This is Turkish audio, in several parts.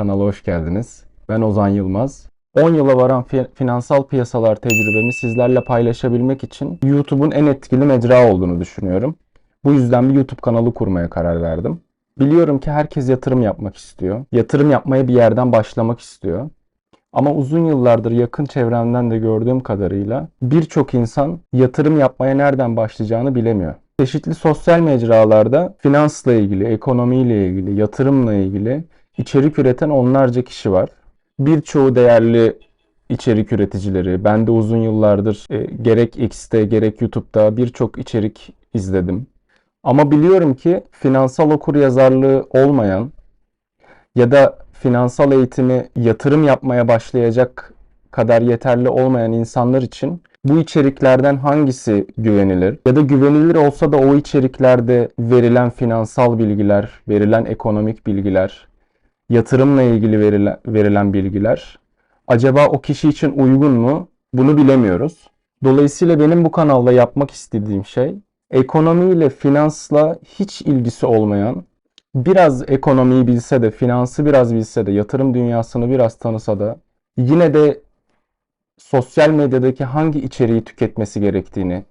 Kanala hoş geldiniz. Ben Ozan Yılmaz. 10 yıla varan fi- finansal piyasalar tecrübemi sizlerle paylaşabilmek için YouTube'un en etkili mecra olduğunu düşünüyorum. Bu yüzden bir YouTube kanalı kurmaya karar verdim. Biliyorum ki herkes yatırım yapmak istiyor. Yatırım yapmaya bir yerden başlamak istiyor. Ama uzun yıllardır yakın çevremden de gördüğüm kadarıyla birçok insan yatırım yapmaya nereden başlayacağını bilemiyor. Çeşitli sosyal mecralarda finansla ilgili, ekonomiyle ilgili, yatırımla ilgili içerik üreten onlarca kişi var. Birçoğu değerli içerik üreticileri. Ben de uzun yıllardır e, gerek X'te gerek YouTube'da birçok içerik izledim. Ama biliyorum ki finansal okuryazarlığı olmayan ya da finansal eğitimi yatırım yapmaya başlayacak kadar yeterli olmayan insanlar için bu içeriklerden hangisi güvenilir? Ya da güvenilir olsa da o içeriklerde verilen finansal bilgiler, verilen ekonomik bilgiler, yatırımla ilgili verilen, verilen bilgiler acaba o kişi için uygun mu? Bunu bilemiyoruz. Dolayısıyla benim bu kanalda yapmak istediğim şey ekonomiyle, finansla hiç ilgisi olmayan, biraz ekonomiyi bilse de, finansı biraz bilse de, yatırım dünyasını biraz tanısa da yine de sosyal medyadaki hangi içeriği tüketmesi gerektiğini,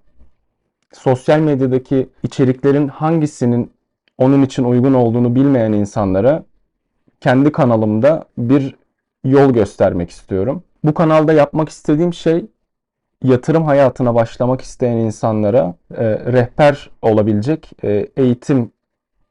sosyal medyadaki içeriklerin hangisinin onun için uygun olduğunu bilmeyen insanlara kendi kanalımda bir yol göstermek istiyorum. Bu kanalda yapmak istediğim şey yatırım hayatına başlamak isteyen insanlara e, rehber olabilecek e, eğitim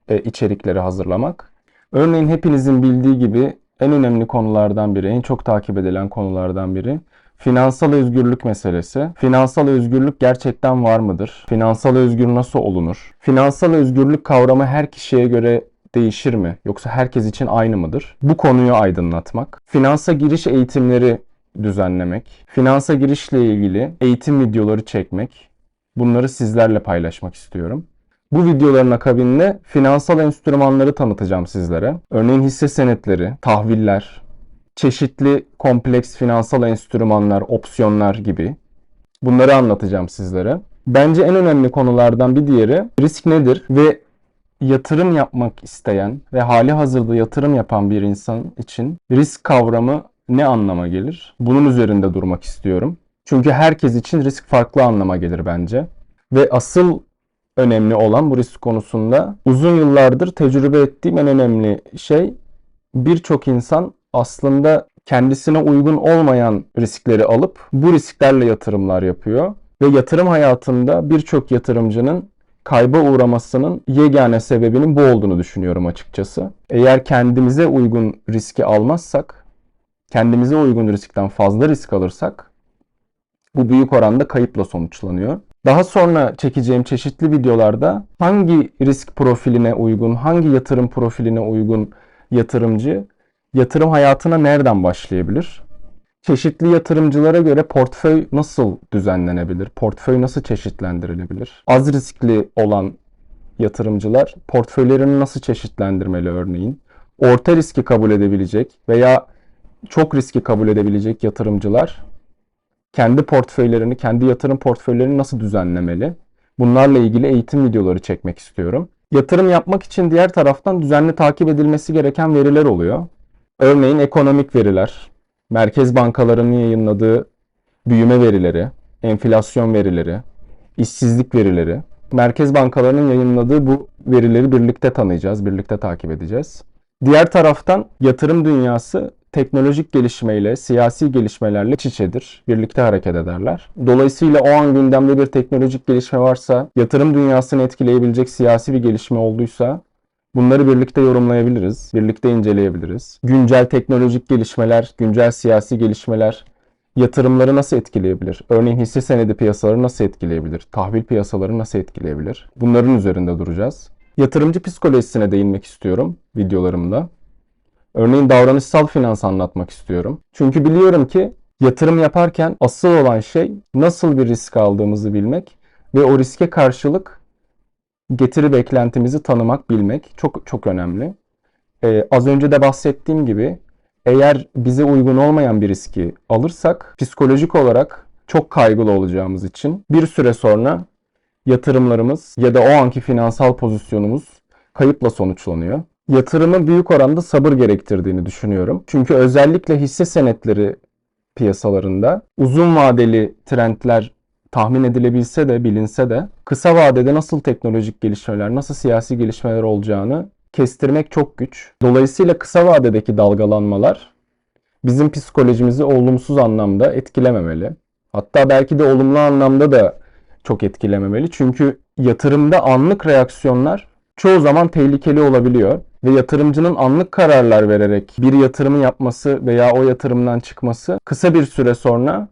e, içerikleri hazırlamak. Örneğin hepinizin bildiği gibi en önemli konulardan biri, en çok takip edilen konulardan biri finansal özgürlük meselesi. Finansal özgürlük gerçekten var mıdır? Finansal özgür nasıl olunur? Finansal özgürlük kavramı her kişiye göre değişir mi? Yoksa herkes için aynı mıdır? Bu konuyu aydınlatmak. Finansa giriş eğitimleri düzenlemek. Finansa girişle ilgili eğitim videoları çekmek. Bunları sizlerle paylaşmak istiyorum. Bu videoların akabinde finansal enstrümanları tanıtacağım sizlere. Örneğin hisse senetleri, tahviller, çeşitli kompleks finansal enstrümanlar, opsiyonlar gibi. Bunları anlatacağım sizlere. Bence en önemli konulardan bir diğeri risk nedir ve yatırım yapmak isteyen ve hali hazırda yatırım yapan bir insan için risk kavramı ne anlama gelir? Bunun üzerinde durmak istiyorum. Çünkü herkes için risk farklı anlama gelir bence. Ve asıl önemli olan bu risk konusunda uzun yıllardır tecrübe ettiğim en önemli şey birçok insan aslında kendisine uygun olmayan riskleri alıp bu risklerle yatırımlar yapıyor ve yatırım hayatında birçok yatırımcının kayba uğramasının yegane sebebinin bu olduğunu düşünüyorum açıkçası. Eğer kendimize uygun riski almazsak, kendimize uygun riskten fazla risk alırsak bu büyük oranda kayıpla sonuçlanıyor. Daha sonra çekeceğim çeşitli videolarda hangi risk profiline uygun, hangi yatırım profiline uygun yatırımcı yatırım hayatına nereden başlayabilir? Çeşitli yatırımcılara göre portföy nasıl düzenlenebilir? Portföy nasıl çeşitlendirilebilir? Az riskli olan yatırımcılar portföylerini nasıl çeşitlendirmeli örneğin? Orta riski kabul edebilecek veya çok riski kabul edebilecek yatırımcılar kendi portföylerini, kendi yatırım portföylerini nasıl düzenlemeli? Bunlarla ilgili eğitim videoları çekmek istiyorum. Yatırım yapmak için diğer taraftan düzenli takip edilmesi gereken veriler oluyor. Örneğin ekonomik veriler, merkez bankalarının yayınladığı büyüme verileri, enflasyon verileri, işsizlik verileri. Merkez bankalarının yayınladığı bu verileri birlikte tanıyacağız, birlikte takip edeceğiz. Diğer taraftan yatırım dünyası teknolojik gelişmeyle, siyasi gelişmelerle iç içedir. Birlikte hareket ederler. Dolayısıyla o an gündemde bir teknolojik gelişme varsa, yatırım dünyasını etkileyebilecek siyasi bir gelişme olduysa bunları birlikte yorumlayabiliriz, birlikte inceleyebiliriz. Güncel teknolojik gelişmeler, güncel siyasi gelişmeler yatırımları nasıl etkileyebilir? Örneğin hisse senedi piyasaları nasıl etkileyebilir? Tahvil piyasaları nasıl etkileyebilir? Bunların üzerinde duracağız. Yatırımcı psikolojisine değinmek istiyorum videolarımda. Örneğin davranışsal finans anlatmak istiyorum. Çünkü biliyorum ki yatırım yaparken asıl olan şey nasıl bir risk aldığımızı bilmek ve o riske karşılık getiri beklentimizi tanımak, bilmek çok çok önemli. Ee, az önce de bahsettiğim gibi eğer bize uygun olmayan bir riski alırsak psikolojik olarak çok kaygılı olacağımız için bir süre sonra yatırımlarımız ya da o anki finansal pozisyonumuz kayıpla sonuçlanıyor. yatırımın büyük oranda sabır gerektirdiğini düşünüyorum. Çünkü özellikle hisse senetleri piyasalarında uzun vadeli trendler tahmin edilebilse de bilinse de kısa vadede nasıl teknolojik gelişmeler, nasıl siyasi gelişmeler olacağını kestirmek çok güç. Dolayısıyla kısa vadedeki dalgalanmalar bizim psikolojimizi olumsuz anlamda etkilememeli. Hatta belki de olumlu anlamda da çok etkilememeli. Çünkü yatırımda anlık reaksiyonlar çoğu zaman tehlikeli olabiliyor ve yatırımcının anlık kararlar vererek bir yatırımı yapması veya o yatırımdan çıkması kısa bir süre sonra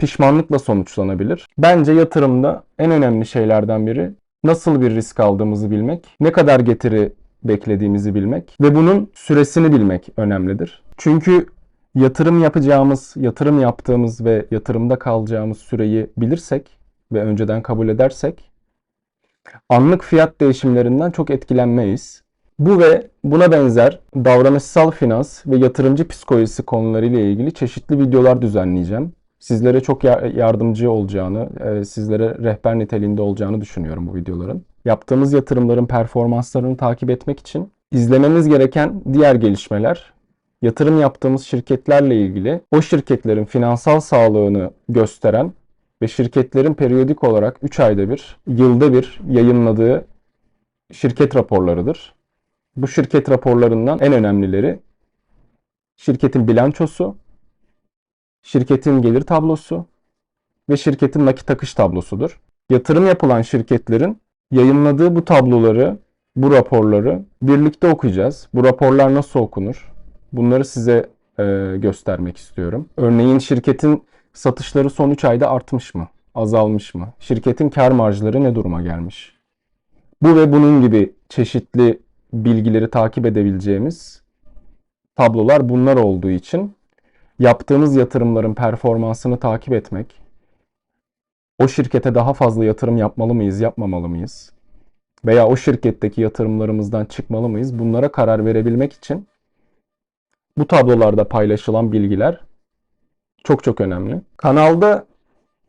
pişmanlıkla sonuçlanabilir. Bence yatırımda en önemli şeylerden biri nasıl bir risk aldığımızı bilmek, ne kadar getiri beklediğimizi bilmek ve bunun süresini bilmek önemlidir. Çünkü yatırım yapacağımız, yatırım yaptığımız ve yatırımda kalacağımız süreyi bilirsek ve önceden kabul edersek anlık fiyat değişimlerinden çok etkilenmeyiz. Bu ve buna benzer davranışsal finans ve yatırımcı psikolojisi konularıyla ilgili çeşitli videolar düzenleyeceğim. Sizlere çok ya- yardımcı olacağını, e, sizlere rehber niteliğinde olacağını düşünüyorum bu videoların. Yaptığımız yatırımların performanslarını takip etmek için izlememiz gereken diğer gelişmeler, yatırım yaptığımız şirketlerle ilgili o şirketlerin finansal sağlığını gösteren ve şirketlerin periyodik olarak 3 ayda bir, yılda bir yayınladığı şirket raporlarıdır. Bu şirket raporlarından en önemlileri şirketin bilançosu, şirketin gelir tablosu ve şirketin nakit akış tablosudur. Yatırım yapılan şirketlerin yayınladığı bu tabloları, bu raporları birlikte okuyacağız. Bu raporlar nasıl okunur? Bunları size e, göstermek istiyorum. Örneğin şirketin satışları son 3 ayda artmış mı? Azalmış mı? Şirketin kar marjları ne duruma gelmiş? Bu ve bunun gibi çeşitli bilgileri takip edebileceğimiz tablolar bunlar olduğu için yaptığımız yatırımların performansını takip etmek, o şirkete daha fazla yatırım yapmalı mıyız, yapmamalı mıyız? Veya o şirketteki yatırımlarımızdan çıkmalı mıyız? Bunlara karar verebilmek için bu tablolarda paylaşılan bilgiler çok çok önemli. Kanalda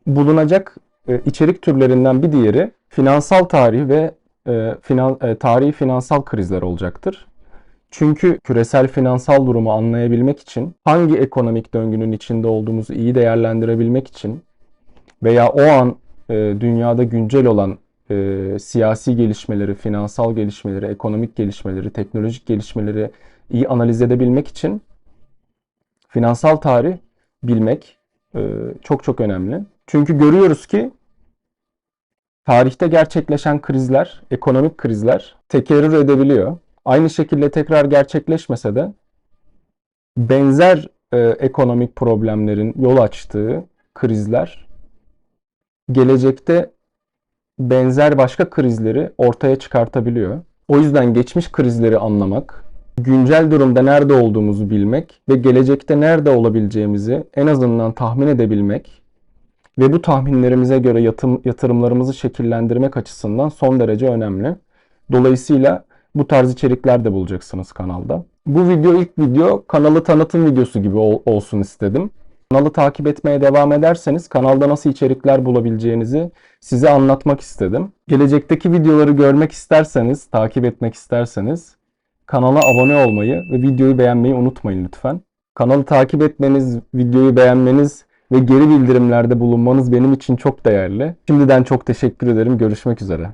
bulunacak e, içerik türlerinden bir diğeri finansal tarih ve e, finan, e, tarihi finansal krizler olacaktır. Çünkü küresel finansal durumu anlayabilmek için, hangi ekonomik döngünün içinde olduğumuzu iyi değerlendirebilmek için veya o an e, dünyada güncel olan e, siyasi gelişmeleri, finansal gelişmeleri, ekonomik gelişmeleri, teknolojik gelişmeleri iyi analiz edebilmek için finansal tarih bilmek e, çok çok önemli. Çünkü görüyoruz ki tarihte gerçekleşen krizler, ekonomik krizler tekerrür edebiliyor. Aynı şekilde tekrar gerçekleşmese de benzer e, ekonomik problemlerin yol açtığı krizler gelecekte benzer başka krizleri ortaya çıkartabiliyor. O yüzden geçmiş krizleri anlamak, güncel durumda nerede olduğumuzu bilmek ve gelecekte nerede olabileceğimizi en azından tahmin edebilmek ve bu tahminlerimize göre yatım, yatırımlarımızı şekillendirmek açısından son derece önemli. Dolayısıyla bu tarz içerikler de bulacaksınız kanalda. Bu video ilk video kanalı tanıtım videosu gibi ol- olsun istedim. Kanalı takip etmeye devam ederseniz kanalda nasıl içerikler bulabileceğinizi size anlatmak istedim. Gelecekteki videoları görmek isterseniz, takip etmek isterseniz kanala abone olmayı ve videoyu beğenmeyi unutmayın lütfen. Kanalı takip etmeniz, videoyu beğenmeniz ve geri bildirimlerde bulunmanız benim için çok değerli. Şimdiden çok teşekkür ederim. Görüşmek üzere.